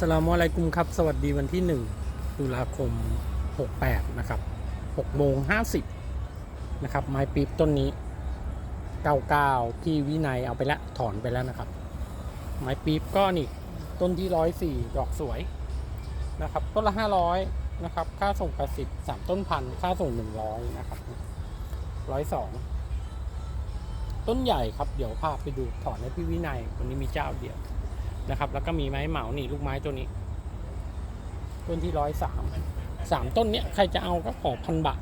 สลามอะลัยกุมครับ สวัสดีวันที่ 1 ตุลาคม 68 นะครับ6โมง50 นะครับ ไม้ปี๊บต้นนี้ 99 พี่วินัยเอาไปแล้วถอนไปแล้วนะครับ ไม้ปี๊บก็นี่ต้นที่ 104 ดอกสวยนะครับ ต้นละ 500 นะครับ ค่าส่ง 80 3 ต้นพัน ค่าส่ง 100 นะครับ 102 ต้นใหญ่ครับ เดี๋ยวพาไปดูถอนให้พี่วินัยวันนี้มีเจ้าเดียว นะครับ แล้วก็มีไม้เหมานี่ลูกไม้ตัวนี้ ต้นที่ร้อยสามสามต้นเนี้ยใครจะเอาก็ขอพันบาท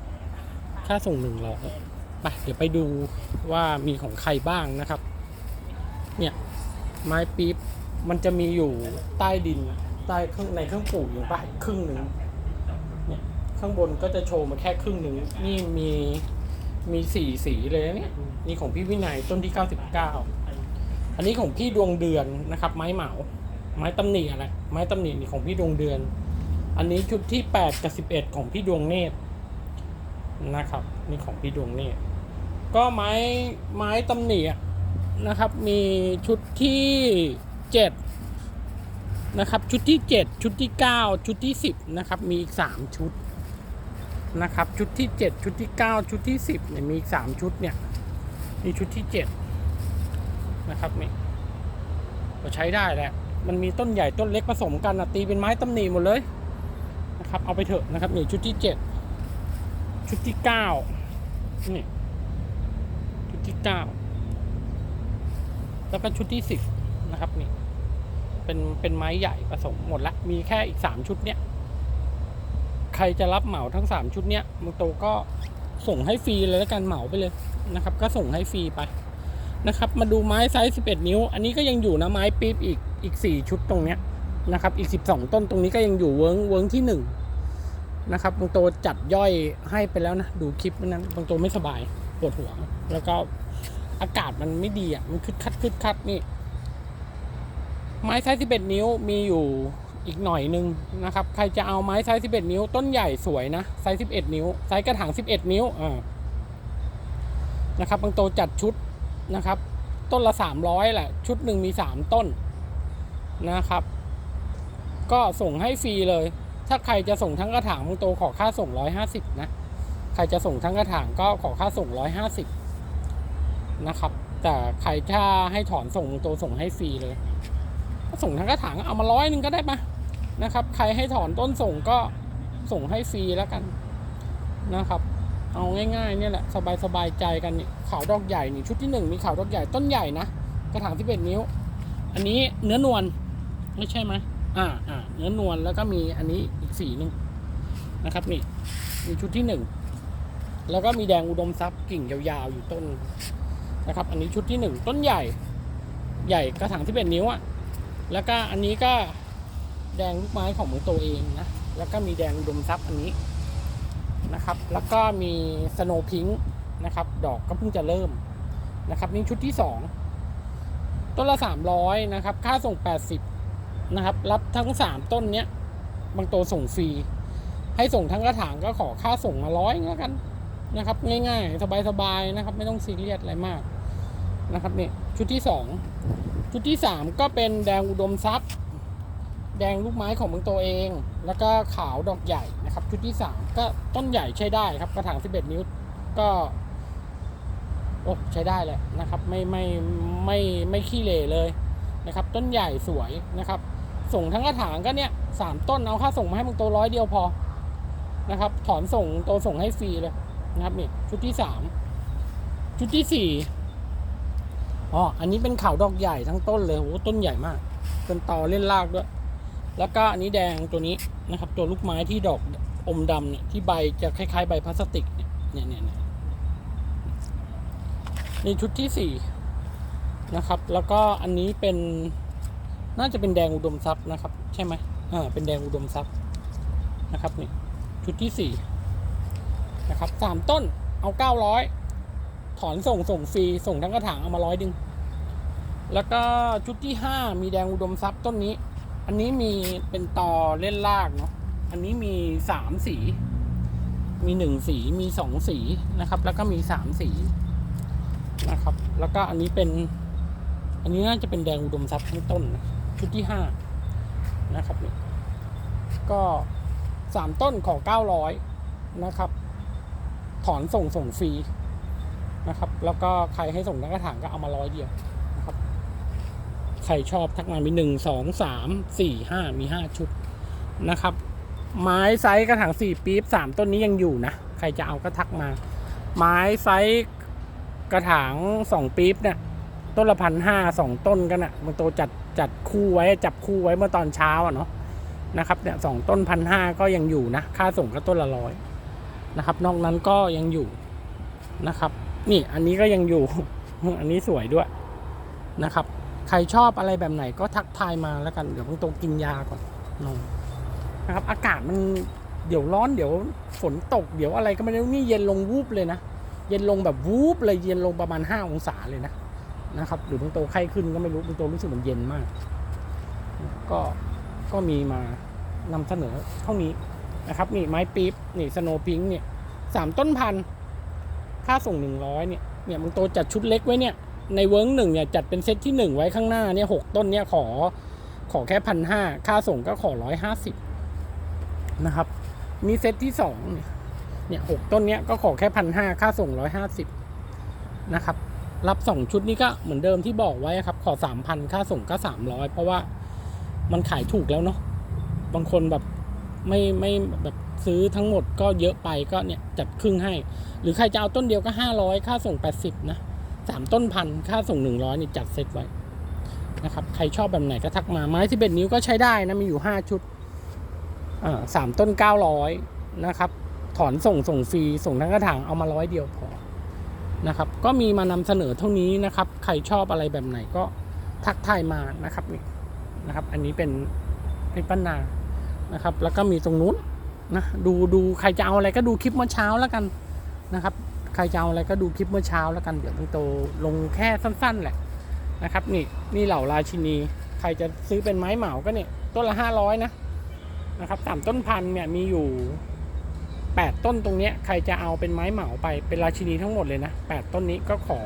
ค่าส่งหนึ่งร้อยไปเดี๋ยวไปดูว่ามีของใครบ้างนะครับ เนี่ยไม้ปี๊บมันจะมีอยู่ใต้ดินใต้เครื่องในเครื่องปลูกอยู่ป่ะครึ่งหนึ่งเนี่ยข้างบนก็จะโชว์มาแค่ครึ่งหนึ่งนี่มีมีสี่สีเลยนะเนี่ยนี่ของพี่วินัยต้นที่เก้าสิบเก้า อันนี้ของพี่ดวงเดือนนะครับ ไม้เหมา ไม้ตำหนิอะไรไม้ตำหนินี่ของพี่ดวงเดือน อันนี้ชุดที่แปดกับสิบเอ็ดของพี่ดวงเนตรนะครับ นี่ของพี่ดวงเนตรก็ไม้ไม้ตำหนินะครับ มีชุดที่เจ็ดนะครับ ชุดที่เจ็ดชุดที่เก้าชุดที่สิบนะครับ มีอีกสามชุดนะครับ ชุดที่เจ็ดชุดที่เก้าชุดที่สิบเนี่ยมีอีกสามชุดเนี่ยนี่ชุดที่เจ็ด นะครับนี่ก็ใช้ได้แหละ มันมีต้นใหญ่ต้นเล็กผสมกันนะตีเป็นไม้ตำหนิหมดเลยนะครับ เอาไปเถอะนะครับนี่ชุดที่เจ็ดชุดที่เก้านี่ชุดที่เก้าแล้วก็ชุดที่สิบนะครับนี่เป็นเป็นไม้ใหญ่ผสมหมดละมีแค่อีกสามชุดเนี้ยใครจะรับเหมาทั้งสามชุดเนี้ยมึงโตก็ส่งให้ฟรีเลยแล้วกันเหมาไปเลยนะครับ ก็ส่งให้ฟรีไป นะครับ มาดูไม้ไซส์11 นิ้ว อันนี้ก็ยังอยู่นะไม้ปี๊บอีกอีก 4 ชุดตรงเนี้ยนะครับ อีก 12 ต้นตรงนี้ก็ยังอยู่เวิร์งเวิร์งที่1นะครับบางโตจัดย่อยให้ไปแล้วนะ ดูคลิปนั้นบางโตไม่สบายปวดหัว แล้วก็อากาศมันไม่ดีอะมันคึดคัดคึดคัดนี่ ไม้ไซส์11 นิ้วมีอยู่อีกหน่อยนึงนะครับ ใครจะเอาไม้ไซส์11 นิ้ว ต้นใหญ่สวยนะไซส์11 นิ้วไซส์กระถาง 11 นิ้วอ่านะครับบางโตจัดชุด นะครับ ต้นละ 300แหละ ชุดหนึ่งมี 3 ต้นนะครับ ก็ส่งให้ฟรีเลย ถ้าใครจะส่งทั้งกระถางมึงโตขอค่าส่ง 150 นะ ใครจะส่งทั้งกระถางก็ขอค่าส่ง 150 นะครับ แต่ใครถ้าให้ถอนส่งมงโตส่งให้ฟรีเลยถ้าส่งทั้งกระถางเอามาร้อยหนึ่งก็ได้ปะนะครับ ใครให้ถอนต้นส่งก็ส่งให้ฟรีแล้วกันนะครับ เอาง่ายๆเนี่ยแหละสบายสบายใจกันนี่ขาวดอกใหญ่นี่ชุดที่หนึ่งมีขาวดอกใหญ่ต้นใหญ่นะกระถางที่เป็นนิ้ว อันนี้เนื้อนวลไม่ใช่ไหมอ่าอ่าเนื้อนวลแล้วก็มีอันนี้อีกสีหนึ่งนะครับนี่มีชุดที่หนึ่งแล้วก็มีแดงอุดมทรัพย์กิ่งยาวๆอยู่ต้นนะครับ อันนี้ชุดที่หนึ่งต้นใหญ่ ใหญ่กระถางที่เป็นนิ้วอะแล้วก็อันนี้ก็แดงลูกไม้ของมือตัวเองนะแล้วก็มีแดงอุดมทรัพย์อันนี้ นะครับ แล้วก็มีสโนว์พิงค์นะครับ ดอกก็เพิ่งจะเริ่มนะครับ นี่ชุดที่ 2 ต้นละ 300 นะครับ ค่าส่ง 80 นะครับ รับทั้ง 3 ต้นเนี้ย บางตัวส่งฟรี ให้ส่งทั้งกระถางก็ขอค่าส่งมาร้อยแล้วกันนะครับ ง่าย ๆ สบายๆนะครับ ไม่ต้องซีเรียสอะไรมากนะครับนี่ชุดที่ 2 ชุดที่ 3 ก็เป็นแดงอุดมทรัพย์ แดงลูกไม้ของเมืองตัวเอง แล้วก็ขาวดอกใหญ่นะครับ ชุดที่ 3 ก็ต้นใหญ่ใช้ได้ครับ กระถาง 11 นิ้วก็โอ้ใช้ได้แหละนะครับ ไม่ไม่ไม่ไม่ขี้เหร่เลยนะครับ ต้นใหญ่สวยนะครับ ส่งทั้งกระถางก็เนี่ยสามต้นเอาค่าส่งมาให้มึงโตร้อยเดียวพอนะครับ ถอนส่งโตส่งให้ฟรีเลยนะครับนี่ชุดที่3ชุดที่สี่อ๋ออันนี้เป็นขาวดอกใหญ่ทั้งต้นเลยโอ้ต้นใหญ่มากเป็นตอเล่นรากด้วย แล้วก็อันนี้แดงตัวนี้นะครับ ตัวลูกไม้ที่ดอกอมดำเนี่ยที่ใบจะคล้ายๆ ใบพลาสติกเนี่ยเนี่ยเนี่ยเนี่ยนี่ชุดที่สี่นะครับ แล้วก็อันนี้เป็นน่าจะเป็นแดงอุดมทรัพย์นะครับ ใช่ไหมอ่าเป็นแดงอุดมทรัพย์นะครับนี่ชุดที่สี่นะครับสามต้นเอาเก้าร้อยถอนส่งส่งฟรีส่งทั้งกระถางเอามาร้อยดึง แล้วก็ชุดที่ห้ามีแดงอุดมทรัพย์ต้นนี้ อันนี้มีเป็นตอเล่นลากเนาะ อันนี้มีสามสี มีหนึ่งสี มีสองสีนะครับ แล้วก็มีสามสีนะครับ แล้วก็อันนี้เป็น อันนี้น่าจะเป็นแดงอุดมทรัพย์ทั้งต้นนะชุดที่ห้านะครับนี่ก็สามต้นขอเก้าร้อยนะครับ ถอนส่งส่งฟรีนะครับ แล้วก็ใครให้ส่งทั้งกระถางก็เอามาร้อยเดียว ใครชอบทักมามีหนึ่งสองสามสี่ห้ามีห้าชุดนะครับ ไม้ไซส์กระถางสี่ปี๊บสามต้นนี้ยังอยู่นะ ใครจะเอาก็ทักมา ไม้ไซส์กระถางสองปี๊บเนี่ยต้นละพันห้าสองต้นกันอะมันโตจัดจัดคู่ไว้จับคู่ไว้เมื่อตอนเช้าอะเนาะนะครับเนี่ยสองต้นพันห้าก็ยังอยู่นะ ค่าส่งก็ต้นละร้อยนะครับ นอกนั้นก็ยังอยู่นะครับ นี่อันนี้ก็ยังอยู่ อันนี้สวยด้วยนะครับ รชอบอะไรแบบไหนก็ทักทายมาแล้วกันเดี๋ยวต้องตกินยาก่อนนอนนะครับ อากาศมันเดี๋ยวร้อนเดี๋ยวฝนตกเดี๋ยวอะไรก็ไม่รู้นี่เย็นลงวูบเลยนะ เย็นลงแบบวูบเลยเย็นลงประมาณ 5 องศาเลยนะนะครับหรือบางโตไข้ขึ้นก็ไม่รู้บางโตรู้สึกมันเย็นมาก ก็ก็มีมานำเสนอเท่านี้นะครับ นี่ไม้ปี๊บนี่สโนพิงเนี่ยสามต้นพันค่าส่งหนึ่งร้อยเนี่ยเนี่ยบางโตจัดชุดเล็กไว้เนี่ย ในเวิร์กหนึ่งเนี่ยจัดเป็นเซตที่หนึ่งไว้ข้างหน้าเนี่ยหกต้นเนี่ยขอขอแค่พันห้าค่าส่งก็ขอร้อยห้าสิบนะครับ มีเซตที่สองเนี่ยหกต้นเนี้ยก็ขอแค่พันห้าค่าส่งร้อยห้าสิบนะครับรับสองชุดนี้ก็เหมือนเดิมที่บอกไว้ครับ ขอสามพันค่าส่งก็สามร้อยเพราะว่ามันขายถูกแล้วเนาะบางคนแบบไม่ไม่แบบซื้อทั้งหมดก็เยอะไปก็เนี่ยจัดครึ่งให้ หรือใครจะเอาต้นเดียวก็ห้าร้อยค่าส่งแปดสิบนะ สามต้นพันค่าส่งหนึ่งร้อยนี่จัดเซตไว้นะครับใครชอบแบบไหนก็ทักมาไม้ที่เป็นนิ้วก็ใช้ได้นะมีอยู่ห้าชุดอ่าสามต้นเก้าร้อยนะครับ ถอนส่งส่งฟรีส่งทั้งกระถางเอามาร้อยเดียวพอนะครับ ก็มีมานำเสนอเท่านี้นะครับ ใครชอบอะไรแบบไหนก็ทักทายมานะครับนี่นะครับ อันนี้เป็นเป็นปันนานะครับ แล้วก็มีตรงนู้นนะดูดูใครจะเอาอะไรก็ดูคลิปเมื่อเช้าแล้วกันนะครับ ใครจะเอาอะไรก็ดูคลิปเมื่อเช้าแล้วกันเดี๋ยวต้องโตลงแค่สั้น ๆ แหละนะครับ นี่นี่เหล่าราชินี ใครจะซื้อเป็นไม้เหมาก็เนี่ยต้นละห้าร้อยนะนะครับสามต้นพันเนี่ยมีอยู่แปดต้นตรงเนี้ยใครจะเอาเป็นไม้เหมาไปเป็นราชินีทั้งหมดเลยนะแปดต้นนี้ก็ขอ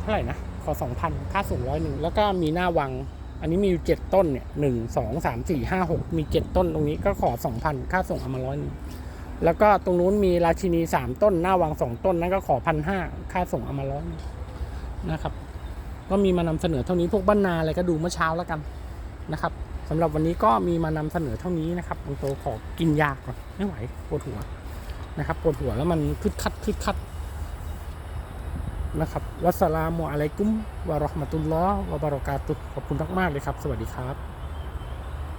เท่าไหร่นะขอสองพันค่าส่งร้อยหนึ่งแล้วก็มีหน้าวัง อันนี้มีอยู่เจ็ดต้นเนี่ยหนึ่งสองสามสี่ห้าหกมีเจ็ดต้นตรงนี้ก็ขอสองพันค่าส่งเอามาร้อยหนึ่ง แล้วก็ตรงนู้นมีราชินีสามต้น หน้าวังสองต้น นั้นก็ขอพันห้าค่าส่งเอามาร้อยหนึ่งนะครับ ก็มีมานำเสนอเท่านี้พวกบ้านนาอะไรก็ดูเมื่อเช้าแล้วกันนะครับสำหรับวันนี้ก็มีมานำเสนอเท่านี้นะครับบางโตขอกินยาก่อนไม่ไหวปวดหัวนะครับปวดหัวแล้วมันคึดคัดคึดคัดนะครับวัสลามุอะลัยกุมวะราะห์มะตุลลอฮ์วะบะเราะกาตุฮ์ขอบคุณมากๆเลยครับ สวัสดีครับ